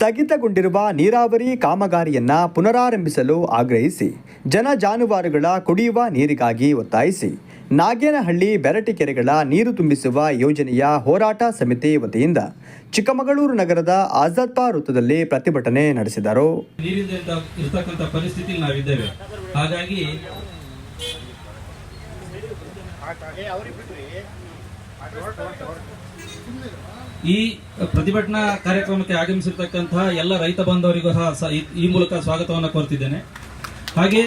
ಸ್ಥಗಿತಗೊಂಡಿರುವ ನೀರಾವರಿ ಕಾಮಗಾರಿಯನ್ನ ಪುನರಾರಂಭಿಸಲು ಆಗ್ರಹಿಸಿ. ಜನ ಜಾನುವಾರುಗಳ ಕುಡಿಯುವ ನೀರಿಗಾಗಿ ಒತ್ತಾಯಿಸಿ. ನಾಗೇನಹಳ್ಳಿ ಬೆರಟಿಕೆರೆಗಳ ನೀರು ತುಂಬಿಸುವ ಯೋಜನೆಯ ಹೋರಾಟ ಸಮಿತಿ ವತಿಯಿಂದ ಚಿಕ್ಕಮಗಳೂರು ನಗರದ ಆಜಾದ್ಪಾ ವೃತ್ತದಲ್ಲಿ ಪ್ರತಿಭಟನೆ ನಡೆಸಿದರು. ನಾವಿದ್ದೇವೆ. ಹಾಗಾಗಿ ಈ ಪ್ರತಿಭಟನಾ ಕಾರ್ಯಕ್ರಮಕ್ಕೆ ಆಗಮಿಸಿರ್ತಕ್ಕಂತಹ ಎಲ್ಲ ರೈತ ಬಾಂಧವರಿಗೂ ಸಹ ಈ- ಮೂಲಕ ಸ್ವಾಗತವನ್ನು ಕೋರ್ತಿದ್ದೇನೆ. ಹಾಗೆ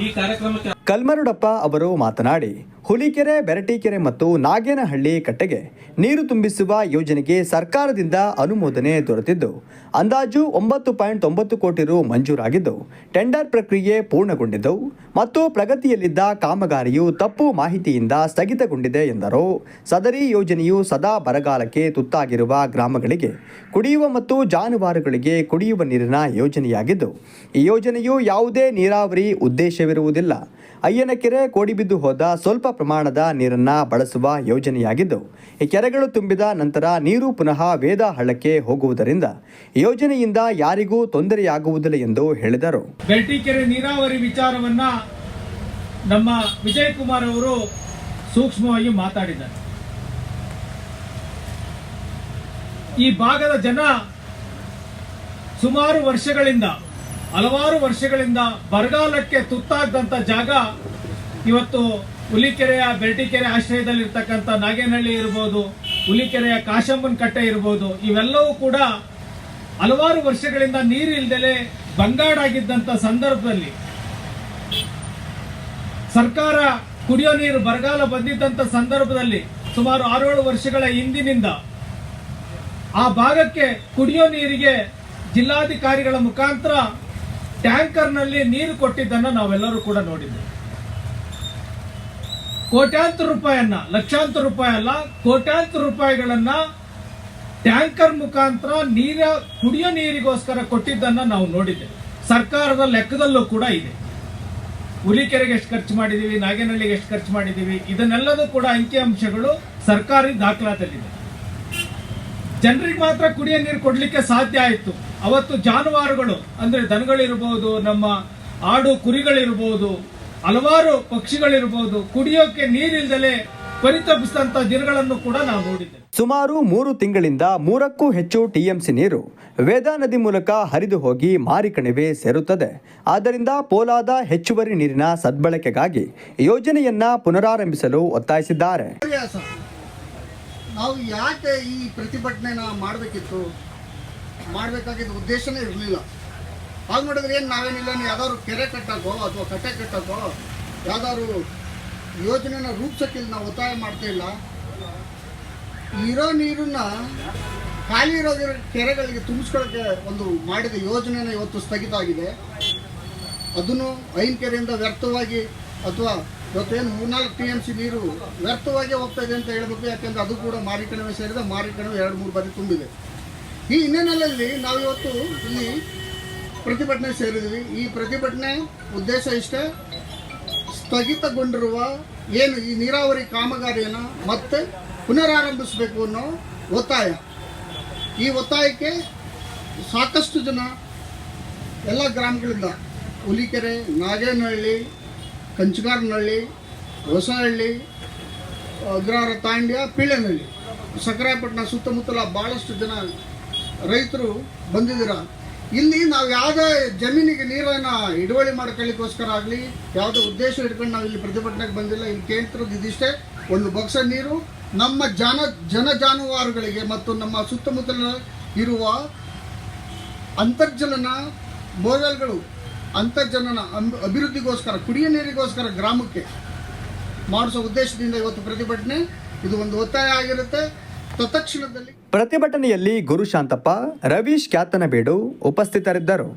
ಈ ಕಾರ್ಯಕ್ರಮಕ್ಕೆ ಕಲ್ಮರುಡಪ್ಪ ಅವರು ಮಾತನಾಡಿ, ಹುಲಿಕೆರೆ, ಬೆರಟೀಕೆರೆ ಮತ್ತು ನಾಗೇನಹಳ್ಳಿ ಕಟ್ಟೆಗೆ ನೀರು ತುಂಬಿಸುವ ಯೋಜನೆಗೆ ಸರ್ಕಾರದಿಂದ ಅನುಮೋದನೆ ದೊರೆತಿದ್ದು, ಅಂದಾಜು ಒಂಬತ್ತು ಪಾಯಿಂಟ್ ಒಂಬತ್ತು ಕೋಟಿ ರು ಮಂಜೂರಾಗಿದ್ದು, ಟೆಂಡರ್ ಪ್ರಕ್ರಿಯೆ ಪೂರ್ಣಗೊಂಡಿದ್ದು ಮತ್ತು ಪ್ರಗತಿಯಲ್ಲಿದ್ದ ಕಾಮಗಾರಿಯು ತಪ್ಪು ಮಾಹಿತಿಯಿಂದ ಸ್ಥಗಿತಗೊಂಡಿದೆ ಎಂದರು. ಸದರಿ ಯೋಜನೆಯು ಸದಾ ಬರಗಾಲಕ್ಕೆ ತುತ್ತಾಗಿರುವ ಗ್ರಾಮಗಳಿಗೆ ಕುಡಿಯುವ ಮತ್ತು ಜಾನುವಾರುಗಳಿಗೆ ಕುಡಿಯುವ ನೀರಿನ ಯೋಜನೆಯಾಗಿದ್ದು, ಈ ಯೋಜನೆಯು ಯಾವುದೇ ನೀರಾವರಿ ಉದ್ದೇಶವಿರುವುದಿಲ್ಲ. ಅಯ್ಯನಕೆರೆ ಕೋಡಿಬಿದ್ದು ಹೋದ ಸ್ವಲ್ಪ ಪ್ರಮಾಣದ ನೀರನ್ನ ಬಳಸುವ ಯೋಜನೆಯಾಗಿದ್ದು, ಈ ಕೆರೆಗಳು ತುಂಬಿದ ನಂತರ ನೀರು ಪುನಃ ವೇದ ಹಳ್ಳಕ್ಕೆ ಹೋಗುವುದರಿಂದ ಯೋಜನೆಯಿಂದ ಯಾರಿಗೂ ತೊಂದರೆಯಾಗುವುದಿಲ್ಲ ಎಂದು ಹೇಳಿದರು. ಬೆಳ್ಟಿಕೆರೆ ನೀರಾವರಿ ವಿಚಾರವನ್ನ ನಮ್ಮ ವಿಜಯ್ ಕುಮಾರ್ ಅವರು ಸೂಕ್ಷ್ಮವಾಗಿ ಮಾತಾಡಿದ್ದಾರೆ. ಈ ಭಾಗದ ಜನ ಸುಮಾರು ವರ್ಷಗಳಿಂದ ಹಲವಾರು ವರ್ಷಗಳಿಂದ ಬರಗಾಲಕ್ಕೆ ತುತ್ತಾಗದಂತ ಜಾಗ ಇವತ್ತು ಹುಲಿಕೆರೆಯ ಬೆರಟಿಕೆರೆ ಆಶ್ರಯದಲ್ಲಿರ್ತಕ್ಕಂಥ ನಾಗೇನಹಳ್ಳಿ ಇರ್ಬೋದು, ಹುಲಿಕೆರೆಯ ಕಾಶಂಬನ್ ಕಟ್ಟೆ ಇರ್ಬೋದು, ಇವೆಲ್ಲವೂ ಕೂಡ ಹಲವಾರು ವರ್ಷಗಳಿಂದ ನೀರು ಇಲ್ದಲೆ ಬಂಗಾಡಾಗಿದ್ದಂತ ಸಂದರ್ಭದಲ್ಲಿ ಸರ್ಕಾರ ಕುಡಿಯೋ ನೀರು ಬರಗಾಲ ಬಂದಿದ್ದಂತ ಸಂದರ್ಭದಲ್ಲಿ ಸುಮಾರು ಆರೇಳು ವರ್ಷಗಳ ಹಿಂದಿನಿಂದ ಆ ಭಾಗಕ್ಕೆ ಕುಡಿಯೋ ನೀರಿಗೆ ಜಿಲ್ಲಾಧಿಕಾರಿಗಳ ಮುಖಾಂತರ ಟ್ಯಾಂಕರ್ನಲ್ಲಿ ನೀರು ಕೊಟ್ಟಿದ್ದನ್ನ ನಾವೆಲ್ಲರೂ ಕೂಡ ನೋಡಿದ್ದೇವೆ ಕೋಟ್ಯಾಂತರ ರೂಪಾಯನ್ನ, ಲಕ್ಷಾಂತರ ರೂಪಾಯಿ ಅಲ್ಲ, ಕೋಟ್ಯಾಂತರ ರೂಪಾಯಿಗಳನ್ನ ಟ್ಯಾಂಕರ್ ಮುಖಾಂತರ ನೀರ, ಕುಡಿಯೋ ನೀರಿಗೋಸ್ಕರ ಕೊಟ್ಟಿದ್ದನ್ನ ನಾವು ನೋಡಿದ್ದೇವೆ ಸರ್ಕಾರದ ಲೆಕ್ಕದಲ್ಲೂ ಕೂಡ ಇದೆ. ಹುಲಿಕೆರೆಗೆ ಎಷ್ಟು ಖರ್ಚು ಮಾಡಿದ್ದೀವಿ ನಾಗೇನಹಳ್ಳಿಗೆ ಎಷ್ಟು ಖರ್ಚು ಮಾಡಿದ್ದೀವಿ ಇದನ್ನೆಲ್ಲದೂ ಕೂಡ ಅಂಕಿಅಂಶಗಳು ಸರ್ಕಾರಿ ದಾಖಲಾತಲ್ಲಿದೆ ಜನರಿಗೆ ಮಾತ್ರ ಕುಡಿಯೋ ನೀರು ಕೊಡಲಿಕ್ಕೆ ಸಾಧ್ಯ ಆಯಿತು. ಅವತ್ತು ಜಾನುವಾರುಗಳು ಅಂದ್ರೆ ದನಗಳಿರ್ಬೋದು ನಮ್ಮ ಆಡು ಕುರಿಗಳಿರ್ಬೋದು ಹಲವಾರು ಪಕ್ಷಿಗಳಿರ್ಬೋದು ಕುಡಿಯೋಕೆ ನೀರಿಲ್ಲದಲೆ ಪರಿತಪಿಸಿದಂತ ದಿನಗಳನ್ನು ಕೂಡ ನಾವು ನೋಡಿದ್ದೇವೆ. ಸುಮಾರು ಮೂರು ತಿಂಗಳಿಂದ ಮೂರಕ್ಕೂ ಹೆಚ್ಚು ಟಿಎಂಸಿ ನೀರು ವೇದಾ ನದಿ ಮೂಲಕ ಹರಿದು ಹೋಗಿ ಮಾರಿಕಣಿವೆ ಸೇರುತ್ತದೆ. ಆದ್ದರಿಂದ ಪೋಲಾದ ಹೆಚ್ಚುವರಿ ನೀರಿನ ಸದ್ಬಳಕೆಗಾಗಿ ಯೋಜನೆಯನ್ನ ಪುನರಾರಂಭಿಸಲು ಒತ್ತಾಯಿಸಿದ್ದಾರೆ. ನಾವು ಯಾಕೆ ಈ ಪ್ರತಿಭಟನೆ ಮಾಡಬೇಕಿತ್ತು? ಮಾಡಬೇಕಾಗಿದ್ದ ಉದ್ದೇಶನೇ ಇರಲಿಲ್ಲ. ಹಾಗೆ ನೋಡಿದ್ರೆ ಏನು ನಾವೇನಿಲ್ಲ ನೀವು ಯಾವ್ದಾದ್ರು ಕೆರೆ ಕಟ್ಟೋಕ್ಕೋ ಅಥವಾ ಕಟ್ಟೆ ಕಟ್ಟೋಕ್ಕೋ, ಯಾವ್ದಾದ್ರು ಯೋಜನೆನ ರೂಪಿಸೋಕ್ಕಿಲ್ಲ, ನಾವು ಒತ್ತಾಯ ಮಾಡ್ತಾ ಇಲ್ಲ. ಇರೋ ನೀರನ್ನ ಖಾಲಿ ಇರೋದಿರೋ ಕೆರೆಗಳಿಗೆ ತುಂಬಿಸ್ಕೊಳ್ಳೋಕ್ಕೆ ಒಂದು ಮಾಡಿದ ಯೋಜನೆನ ಇವತ್ತು ಸ್ಥಗಿತ ಆಗಿದೆ. ಅದನ್ನು ಐನ್ ಕೆರೆಯಿಂದ ವ್ಯರ್ಥವಾಗಿ ಅಥವಾ ಇವತ್ತೇನು ಮೂರ್ನಾಲ್ಕು ಟಿ ಎಂ ಸಿ ನೀರು ವ್ಯರ್ಥವಾಗಿ ಹೋಗ್ತಾ ಇದೆ ಅಂತ ಹೇಳ್ಬೇಕು, ಯಾಕೆಂದ್ರೆ ಅದು ಕೂಡ ಮಾರಿಕಣಿವೆ ಸೇರಿದ ಮಾರಿಕಣಿವೆ ಎರಡು ಮೂರು ಬಾರಿ ತುಂಬಿದೆ. ಈ ಹಿನ್ನೆಲೆಯಲ್ಲಿ ನಾವು ಇವತ್ತು ಇಲ್ಲಿ ಪ್ರತಿಭಟನೆ ಸೇರಿದ್ವಿ ಈ ಪ್ರತಿಭಟನೆ ಉದ್ದೇಶ ಇಷ್ಟೇ, ಸ್ಥಗಿತಗೊಂಡಿರುವ ಏನು ಈ ನೀರಾವರಿ ಕಾಮಗಾರಿಯನ್ನು ಮತ್ತೆ ಪುನರಾರಂಭಿಸಬೇಕು ಅನ್ನೋ ಒತ್ತಾಯ. ಈ ಒತ್ತಾಯಕ್ಕೆ ಸಾಕಷ್ಟು ಜನ ಎಲ್ಲ ಗ್ರಾಮಗಳಿಂದ ಹುಲಿಕೆರೆ, ನಾಗೇನಹಳ್ಳಿ, ಕಂಚಗಾರನಹಳ್ಳಿ, ಹೊಸಹಳ್ಳಿ ಅಗ್ರಹಾರ ತಾಂಡ್ಯ ಪೀಳೆನಹಳ್ಳಿ, ಸಕ್ಕರಾಯಪಟ್ಟಣ ಸುತ್ತಮುತ್ತಲ ಭಾಳಷ್ಟು ಜನ ರೈತರು ಬಂದಿದ್ದೀರ? ಇಲ್ಲಿ ನಾವು ಯಾವುದೇ ಜಮೀನಿಗೆ ನೀರನ್ನು ಹಿಡುವಳಿ ಮಾಡ್ಕೊಳ್ಳಿಕ್ಕೋಸ್ಕರ ಆಗಲಿ, ಯಾವುದೇ ಉದ್ದೇಶ ಇಟ್ಕೊಂಡು ನಾವು ಇಲ್ಲಿ ಪ್ರತಿಭಟನೆಗೆ ಬಂದಿಲ್ಲ, ಇಲ್ಲಿ ಕೇಳ್ತಿರೋದು ಇದಿಷ್ಟೇ ಒಂದು ಬಕ್ಸ ನೀರು. ನಮ್ಮ ಜನ ಜನ ಜಾನುವಾರುಗಳಿಗೆ ಮತ್ತು ನಮ್ಮ ಸುತ್ತಮುತ್ತಲ ಇರುವ ಅಂತರ್ಜಲನ ಬೋರ್ವೆಲ್ಗಳು ಅಂತರ್ಜಲನ ಅಭಿವೃದ್ಧಿಗೋಸ್ಕರ, ಕುಡಿಯ ನೀರಿಗೋಸ್ಕರ ಗ್ರಾಮಕ್ಕೆ ಮಾಡಿಸೋ ಉದ್ದೇಶದಿಂದ ಇವತ್ತು ಪ್ರತಿಭಟನೆ. ಇದು ಒಂದು ಒತ್ತಾಯ ಆಗಿರುತ್ತೆ. ಪ್ರತಿಭಟನೆಯಲ್ಲಿ ಗುರುಶಾಂತಪ್ಪ ರವೀಶ್ ಖ್ಯಾತನಬೇಡು ಉಪಸ್ಥಿತರಿದ್ದರು.